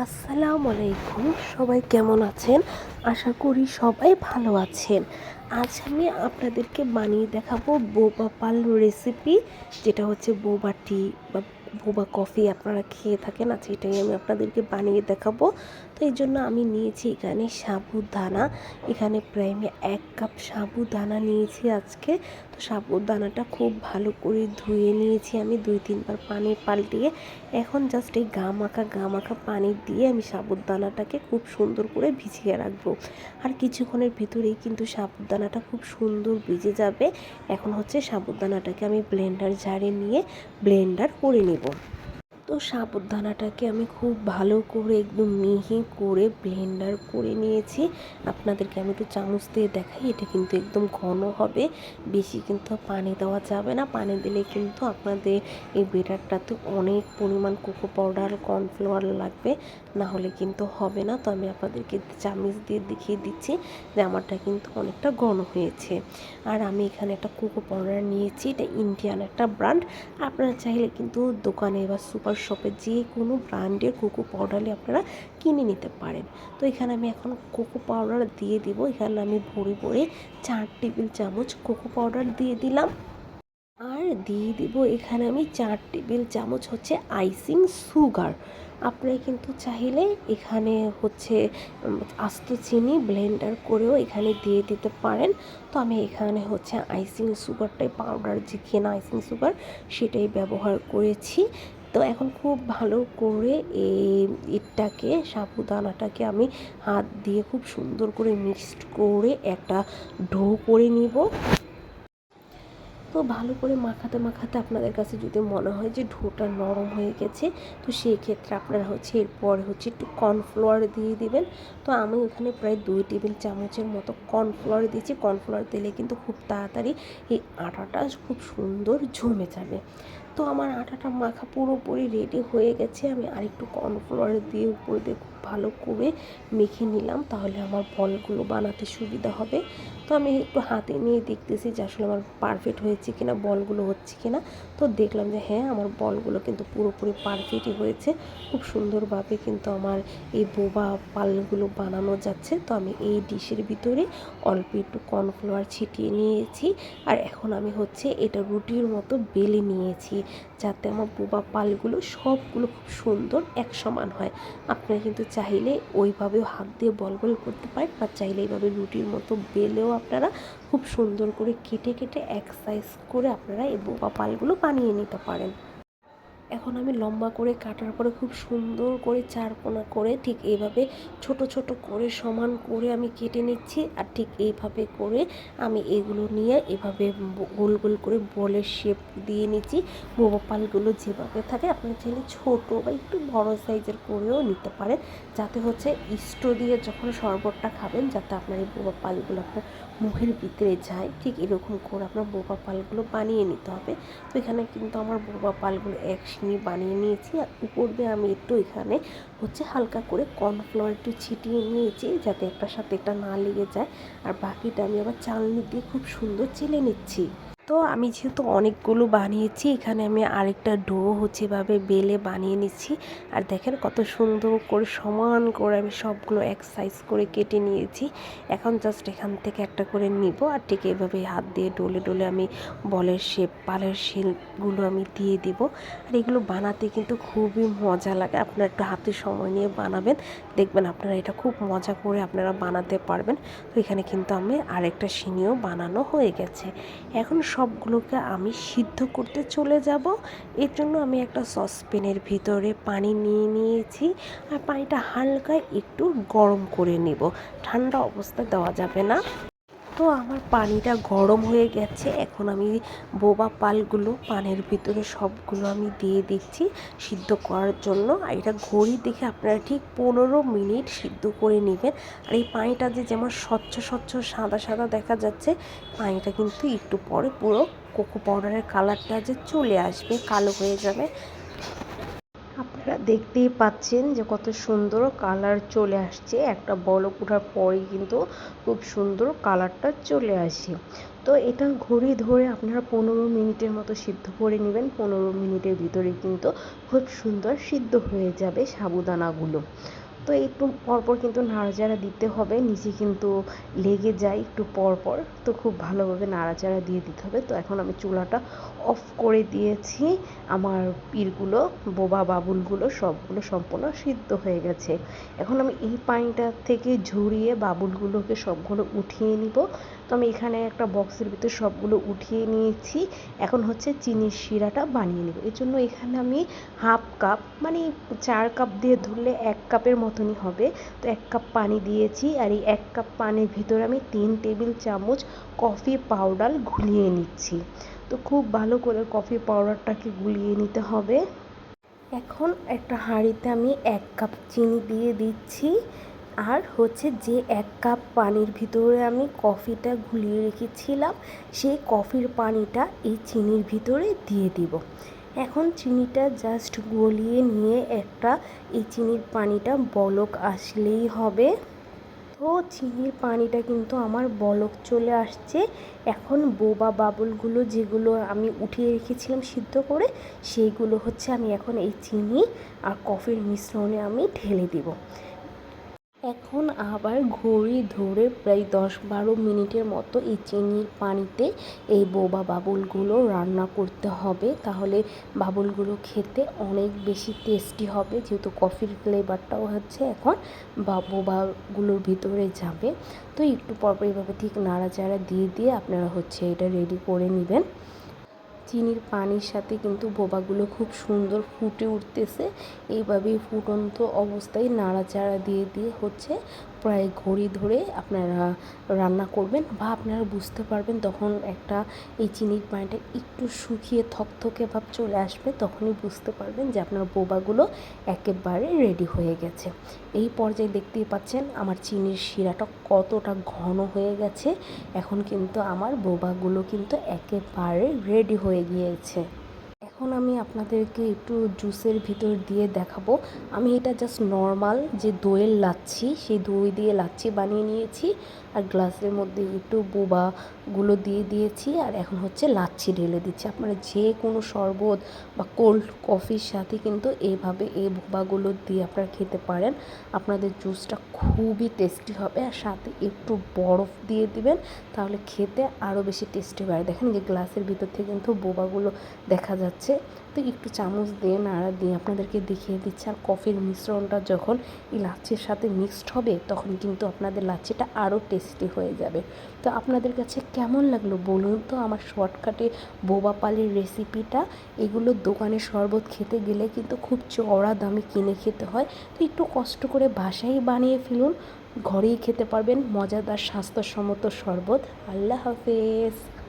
আসসালামু আলাইকুম, সবাই কেমন আছেন? আশা করি সবাই ভালো আছেন। আজ আমি আপনাদেরকে বানিয়ে দেখাবো বোবা পাল রেসিপি যেটা হচ্ছে বোবাটি বা বোবা কফি আপনারা খেয়ে থাকেন আজ এটাই আমি আপনাদেরকে বানিয়ে দেখাবো। তো এই জন্য আমি নিয়েছি এখানে সাবুদানা। এখানে প্রায় এক কাপ সাবুদানা নিয়েছি আজকে। তো সাবুদানাটা খুব ভালো করে ধুয়ে নিয়েছি আমি দুই, তিনবার পানি পাল্টিয়ে। এখন জাস্ট এই গা মাখা গা মাখা পানি দিয়ে আমি সাবুদানাটাকে খুব সুন্দর করে ভিজিয়ে রাখব। আর কিছুক্ষণের ভিতরেই কিন্তু সাবুদানাটা খুব সুন্দর ভিজে যাবে। এখন হচ্ছে সাবুদানাটাকে আমি ব্লেন্ডার জারে নিয়ে ব্লেন্ডার করে নেব। его. তো সাবুদানাটাকে আমি খুব ভালো করে একদম মিহি করে ব্লেন্ডার করে নিয়েছি। আপনাদেরকে আমি একটু চামচ দিয়ে দেখাই, এটা কিন্তু একদম ঘন হবে, বেশি কিন্তু পানি দেওয়া যাবে না। পানি দিলে কিন্তু আপনাদের এই বেটারটাতে অনেক পরিমাণ কোকো পাউডার, কর্নফ্লাওয়ার লাগবে, না হলে কিন্তু হবে না। তো আমি আপনাদেরকে চামচ দিয়ে দেখিয়ে দিচ্ছি যে আমারটা কিন্তু অনেকটা ঘন হয়েছে। আর আমি এখানে একটা কোকো পাউডার নিয়েছি, এটা ইন্ডিয়ান একটা ব্র্যান্ড। আপনারা চাইলে কিন্তু দোকানে বা সুপার শপে যে কোনো ব্র্যান্ডের কোকো পাউডারই আপনারা কিনে নিতে পারেন। তো এখানে আমি এখন কোকো পাউডার দিয়ে দিব। এখানে আমি ভরে ভরে চার টেবিল চামচ কোকো পাউডার দিয়ে দিলাম। আর দিয়ে দিব এখানে আমি চার টেবিল চামচ হচ্ছে আইসিং সুগার আপনারা কিন্তু চাইলে এখানে হচ্ছে আস্ত চিনি ব্লেন্ডার করেও এখানে দিয়ে দিতে পারেন। তো আমি এখানে হচ্ছে আইসিং সুগারটাই পাউডার যে কেনা আইসিং সুগার সেটাই ব্যবহার করেছি। তো এখন খুব ভালো করে এই ইটটাকে সাবুদানাটাকে আমি হাত দিয়ে খুব সুন্দর করে মিক্সড করে একটা ঢো করে নিব। তো ভালো করে মাখাতে মাখাতে আপনাদের কাছে যদি মনে হয় যে ঢোটা নরম হয়ে গেছে, তো সেই ক্ষেত্রে আপনারা হচ্ছে এরপরে হচ্ছে একটু কর্নফ্লাওয়ার দিয়ে দিবেন। তো আমি ওখানে প্রায় দুই টেবিল চামচের মতো কর্নফ্লাওয়ার দিয়েছি। কর্নফ্লাওয়ার দিলে কিন্তু খুব তাড়াতাড়ি এই আটাটা খুব সুন্দর জমে যাবে। তো আমার আটাটা মাখা পুরোপুরি রেডি হয়ে গেছে। আমি আরেকটু কর্নফ্লাওয়ার দিয়ে উপরে দিয়ে খুব ভালো করে মেখে নিলাম, তাহলে আমার বলগুলো বানাতে সুবিধা হবে। তো আমি একটু হাতে নিয়ে দেখতেছি যে আসলে আমার পারফেক্ট হয়েছে কিনা, বলগুলো হচ্ছে কিনা। তো দেখলাম যে হ্যাঁ আমার বলগুলো কিন্তু পুরোপুরি পারফেক্টই হয়েছে। খুব সুন্দরভাবে কিন্তু আমার এই বোবা পালগুলো বানানো যাচ্ছে। তো আমি এই ডিশের ভিতরে অল্প একটু কর্নফ্লাওয়ার ছিটিয়ে নিয়েছি। আর এখন আমি হচ্ছে এটা রুটির মতো বেলে নিয়েছি। যাতে আমার বোবা পালগুলো সবগুলো খুব সুন্দর এক সমান হয়। আপনারা কিন্তু চাইলে ওইভাবেও হাত দিয়ে বল বল করতে পারেন বা চাইলে এইভাবে রুটির মতো বেলেও আপনারা খুব সুন্দর করে কেটে কেটে এক সাইজ করে আপনারা এই বোবা পালগুলো বানিয়ে নিতে পারেন। এখন আমি লম্বা করে কাটার পরে খুব সুন্দর করে চারকোনা করে ঠিক এইভাবে ছোট ছোট করে সমান করে আমি কেটে নিচ্ছি আর ঠিক এইভাবে করে আমি এগুলো নিয়ে এভাবে গোল গোল করে বলের শেপ দিয়ে নিচ্ছি। বোবা পালগুলো যেভাবে থাকে আপনার চাইলে ছোটো বা একটু বড় সাইজের করেও নিতে পারেন। যাতে হচ্ছে ইস্টো দিয়ে যখন শরবতটা খাবেন যাতে আপনার এই বোবা পালগুলো আপনার মুখের ভিতরে যায়। ঠিক এরকম করে আপনার বোবা পালগুলো বানিয়ে নিতে হবে। তো এখানে কিন্তু আমার বোবা পালগুলো এক সিনি বানিয়ে নিয়েছি আর উপর দিয়ে আমি একটু এখানে হচ্ছে হালকা করে কর্নফ্লাওয়ার একটু ছিটিয়ে নিয়েছি যাতে একটার সাথে একটা না লেগে যায়। আর বাকিটা আমি আবার চালনি দিয়ে খুব সুন্দর চেলে নিচ্ছি। তো আমি যেহেতু অনেকগুলো বানিয়েছি, এখানে আমি আরেকটা ডো হচ্ছে এভাবে বেলে বানিয়ে নিচ্ছি। আর দেখেন কত সুন্দর করে সমান করে আমি সবগুলো এক সাইজ করে কেটে নিয়েছি। এখন জাস্ট এখান থেকে একটা করে নিব আর ঠিক এভাবে হাত দিয়ে ডলে ডলে আমি বলের শেপ পালের শেপগুলো আমি দিয়ে দিব। আর এগুলো বানাতে কিন্তু খুবই মজা লাগে। আপনারা একটু হাতে সময় নিয়ে বানাবেন। দেখবেন আপনারা এটা খুব মজা করে আপনারা বানাতে পারবেন। তো এখানে কিন্তু আমি আরেকটা সিনিও বানানো হয়ে গেছে। এখন সবগুলোকে আমি সিদ্ধ করতে চলে যাব। এর জন্য আমি একটা সসপ্যানের ভিতরে পানি নিয়ে নিয়েছি। আর পানিটা হালকা একটু গরম করে নেব। ঠান্ডা অবস্থা দেওয়া যাবে না। তো আমার পানিটা গরম হয়ে গেছে। এখন আমি বোবা পালগুলো, পানের ভিতরে সবগুলো আমি দিয়ে দিচ্ছি সিদ্ধ করার জন্য। আর এটা ঘড়ি দেখে আপনারা ঠিক পনেরো মিনিট সিদ্ধ করে নেবেন। আর এই পানিটা যে যেমন স্বচ্ছ স্বচ্ছ, সাদা সাদা দেখা যাচ্ছে, পানিটা কিন্তু একটু পরে পুরো কোকো পাউডারের কালারটা যে চলে আসবে, কালো হয়ে যাবে। আপনারা দেখতেই পাচ্ছেন যে কত সুন্দর কালার চলে আসছে। একটা বলক ওঠার পরে কিন্তু খুব সুন্দর কালারটা চলে আসে। তো এটা ঘড়ি ধরে আপনারা পনেরো মিনিটের মতো সিদ্ধ করে নেবেন। পনেরো মিনিটের ভিতরে কিন্তু খুব সুন্দর সিদ্ধ হয়ে যাবে সাবুদানাগুলো। তো একটু পরপর কিন্তু নাড়াচাড়া দিতে হবে। নিচে কিন্তু লেগে যায় একটু পরপর। তো খুব ভালোভাবে নাড়াচাড়া দিয়ে দিতে হবে। তো এখন আমি চুলাটা অফ করে দিয়েছি। আমার পীরগুলো, বোবা বাবুলগুলো সবগুলো সম্পূর্ণ সিদ্ধ হয়ে গেছে। এখন আমি এই পানিটা থেকে ঝরিয়ে বাবুলগুলোকে সবগুলো উঠিয়ে নিব। তো আমি এখানে একটা বক্সের ভিতরে সবগুলো উঠিয়ে নিয়েছি। এখন হচ্ছে চিনির শিরাটা বানিয়ে নেব। এর জন্য এখানে আমি হাফ কাপ মানে চার কাপ দিয়ে ধরলে এক কাপের মতনই হবে। তো এক কাপ পানি দিয়েছি আর এই এক কাপ পানির ভিতরে আমি তিন টেবিল চামচ কফি পাউডার ঘুলিয়ে নিচ্ছি। তো খুব ভালো করে কফি পাউডারটাকে গুলিয়ে নিতে হবে। এখন একটা হাঁড়িতে আমি এক কাপ চিনি দিয়ে দিচ্ছি। আর হচ্ছে যে এক কাপ পানির ভিতরে আমি কফিটা ঘুলিয়ে রেখেছিলাম, সেই কফির পানিটা এই চিনির ভিতরে দিয়ে দিব। এখন চিনিটা জাস্ট গলিয়ে নিয়ে একটা এই চিনির পানিটা বলক আসলেই হবে। তো চিনির পানিটা কিন্তু আমার বলক চলে আসছে। এখন বোবা বাবুলগুলো যেগুলো আমি উঠিয়ে রেখেছিলাম সিদ্ধ করে, সেইগুলো হচ্ছে আমি এখন এই চিনি আর কফির মিশ্রণে আমি ঢেলে দিব। এখন আবার ঘড়ি ধরে প্রায় দশ বারো মিনিটের মতো এই চিনির পানিতে এই বোবা বাবুলগুলো রান্না করতে হবে। তাহলে বাবুলগুলো খেতে অনেক বেশি টেস্টি হবে, যেহেতু কফির ফ্লেভারটাও হচ্ছে এখন বা বোবাগুলোর ভিতরে যাবে। তো একটু পরপর এইভাবে ঠিক নাড়াচাড়া দিয়ে দিয়ে আপনারা হচ্ছে এটা রেডি করে নেবেন। চিনির পানির সাথে কিন্তু বোবাগুলো খুব সুন্দর ফুটে উঠতেছে। এইভাবেই ফুটন্ত অবস্থায় নাড়াচাড়া দিয়ে দিয়ে হচ্ছে প্রায় ঘড়ি ধরে আপনারা রান্না করবেন বা আপনারা বুঝতে পারবেন তখন একটা এই চিনির পানিটা একটু শুকিয়ে থকথকে ভাব চলে আসবে তখনই বুঝতে পারবেন যে আপনার বোবাগুলো একেবারে রেডি হয়ে গেছে। এই পর্যায়ে দেখতেই পাচ্ছেন আমার চিনির শিরাটা কতটা ঘন হয়ে গেছে। এখন কিন্তু আমার বোবাগুলো কিন্তু একেবারে রেডি হয়ে গিয়েছে। এখন আমি আপনাদেরকে একটু জুসের ভিতর দিয়ে দেখাবো। আমি এটা জাস্ট নর্মাল যে দইয়ের লাচ্ছি, সেই দই দিয়ে লাচ্ছি বানিয়ে নিয়েছি। আর গ্লাসের মধ্যে একটু বোবাগুলো দিয়ে দিয়েছি, আর এখন হচ্ছে লাচ্ছি ঢেলে দিচ্ছি। আপনারা যে কোনো শরবত বা কোল্ড কফির সাথে কিন্তু এইভাবে এই বোবাগুলো দিয়ে আপনারা খেতে পারেন। আপনাদের জুসটা খুবই টেস্টি হবে, আর সাথে একটু বরফ দিয়ে দিবেন, তাহলে খেতে আরও বেশি টেস্টি হয় দেখেন যে গ্লাসের ভিতর থেকে কিন্তু বোবাগুলো দেখা যাচ্ছে। তো একটু চামচ দিয়ে নাড়া দিয়ে আপনাদেরকে দেখিয়ে দিচ্ছি। আর কফির মিশ্রণটা যখন এই লাচ্ছির সাথে মিক্সড হবে, তখন কিন্তু আপনাদের লাচ্ছিটা আরও টেস্টি হয়ে যাবে। তো আপনাদের কাছে কেমন লাগল বলুন তো? আমার শর্টকাটে বোবা পালের রেসিপিটা এগুলো দোকানে শরবত খেতে গেলে কিন্তু খুব চড়া দামে কিনে খেতে হয়। তো একটু কষ্ট করে বাসায় বানিয়ে ফেলুন, ঘরেই খেতে পারবেন মজাদার স্বাস্থ্যসম্মত শরবত। আল্লাহ হাফেজ।